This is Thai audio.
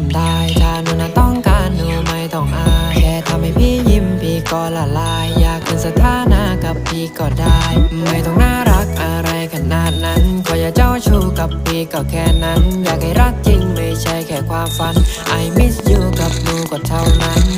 มได้ถ้าหนูนั้นต้องการหนูไม่ต้องอายแค่ทำให้พี่ยิ้มพี่ก็ละลาย อยากเป็นสถานะกับพี่ก็ได้ ไม่ต้องน่ารักอะไรขนาดนั้นขออย่าเจ้าชู้กับพี่ก็แค่นั้น อยากให้รักจริงไม่ใช่แค่ความฝัน I miss you กับหนูก็เท่านั้น